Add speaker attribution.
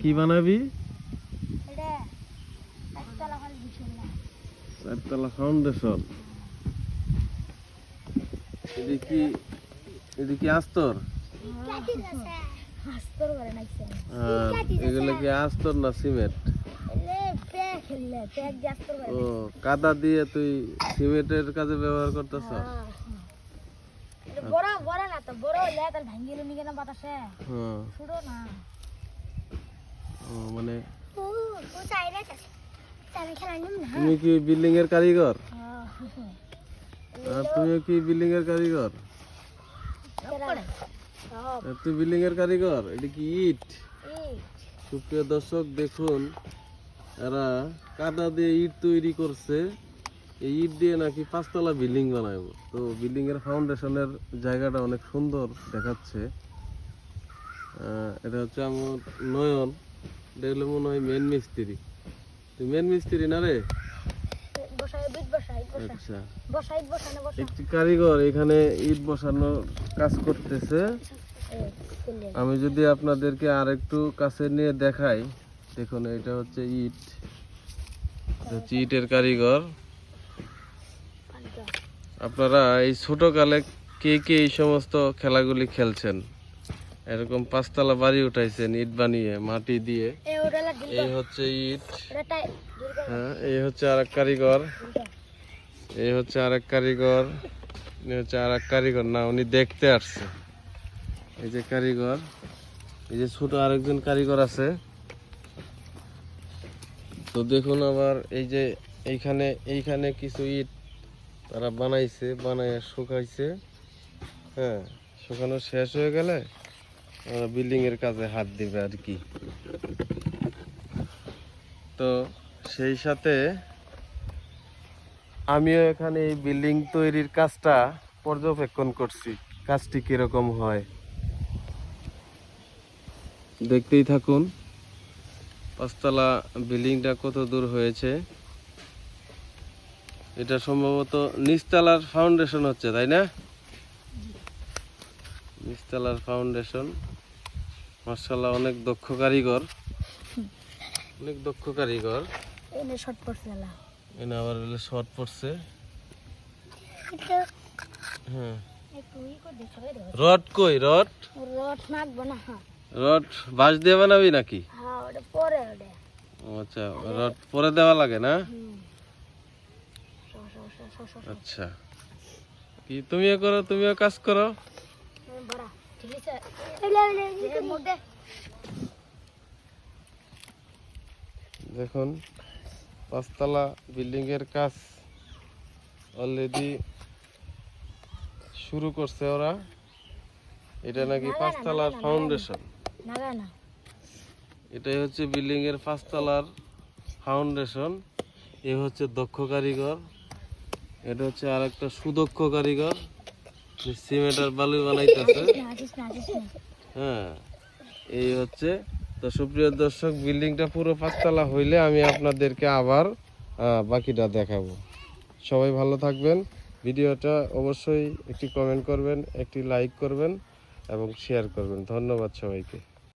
Speaker 1: কি বানাবি?
Speaker 2: না।
Speaker 1: চারতলা ফাউন্ডেশন এটা কি এটা কি আস্তর? এগুলো কি আস্তর না সিমেন্ট? ও কাদা দিয়ে তুই সিমেন্টের কাজে ব্যবহার করতেছ?
Speaker 2: হ্যাঁ, বড় বড় না তো বড় হলে তার ভাঙ্গি লুনি কেন বাতাসে?
Speaker 1: হ্যাঁ।
Speaker 2: ছোট না।
Speaker 1: মানে তুমি কি বিল্ডিং এর কারিগর আর তুমিও কি বিল্ডিং এর কারিগর তুই বিল্ডিং এর কারিগর? এটা কি ইট? সুপ্রিয় দর্শক দেখুন এরা কাদা দিয়ে ইট তৈরি করছে। এই ইট দিয়ে নাকি পাঁচতলা বিল্ডিং বানাবো তো বিল্ডিং এর ফাউন্ডেশনের জায়গাটা অনেক সুন্দর দেখাচ্ছে। এটা হচ্ছে আমার নয়ন। হলো মনে হয় মেন মিস্ত্রি। তুই মেন মিস্ত্রি না রে? আচ্ছা। একটি কারিগর এখানে ইট বসানোর কাজ করতেছে। আমি যদি আপনাদেরকে আর একটু কাছে নিয়ে দেখাই দেখুন এটা হচ্ছে ইট। হচ্ছে ইটের কারিগর। আপনারা এই ছোটকালে কে কে এই সমস্ত খেলাগুলি খেলছেন? এরকম পাঁচতলা বাড়ি উঠাইছেন ইট বানিয়ে মাটি দিয়ে।
Speaker 2: এই
Speaker 1: হচ্ছে ইট। হ্যাঁ এই হচ্ছে আর এক কারিগর। এই হচ্ছে আর এক কারিগর। এই হচ্ছে আর এক কারিগর। না উনি দেখতে আসছে। এই যে কারিগর এই যে ছোট আরেকজন কারিগর আছে। তো দেখুন আবার এই যে এইখানে এইখানে কিছু ইট তারা বানাইছে বানায় শুকাইছে। হ্যাঁ শুকানো শেষ হয়ে গেলে বিল্ডিং এর কাজে হাত দিবে আর কি। তো সেই সাথে আমিও এখানে এই বিল্ডিং তৈরির কাজটা পর্যবেক্ষণ করছি, কাজটি কীরকম হয়। দেখতেই থাকুন, পাঁচতলা বিল্ডিংটা কত দূর হয়েছে। এটা সম্ভবত নিচতলার ফাউন্ডেশন হচ্ছে, তাই না? নিচতলার ফাউন্ডেশন মার্শাল্লাহ অনেক দক্ষ কারিগর। অনেক দক্ষ কারিগর।
Speaker 2: এনে শর্ট পড়ছে না
Speaker 1: এনে আবার এলে শর্ট পড়ছে। হ্যাঁ। রড কই রড?
Speaker 2: রট নাকবো না।
Speaker 1: রড বাঁশ দিয়ে বানাবি নাকি?
Speaker 2: হ্যাঁ ওটা পরে ওটা।
Speaker 1: আচ্ছা রড পরে দেওয়া লাগে না? আচ্ছা। কি তুমিও করো তুমিও কাজ করো
Speaker 2: বড়া ঠিক আছে এলে এলে মুদে
Speaker 1: দেখুন পাঁচতলা বিল্ডিং এর কাজ অলরেডি শুরু করছে ওরা। এটা নাকি পাঁচতলার ফাউন্ডেশন এটাই হচ্ছে বিল্ডিং এর পাঁচতলার ফাউন্ডেশন এ হচ্ছে দক্ষ কারিগর। এটা হচ্ছে আর একটা সুদক্ষ কারিগর। সিমেন্ট আর বালু বানাইতেছে হ্যাঁ এই হচ্ছে তো সুপ্রিয় দর্শক বিল্ডিংটা পুরো পাঁচতলা হইলে আমি আপনাদেরকে আবার বাকিটা দেখাবো। সবাই ভালো থাকবেন। ভিডিওটা অবশ্যই একটি কমেন্ট করবেন একটি লাইক করবেন এবং শেয়ার করবেন। ধন্যবাদ সবাইকে।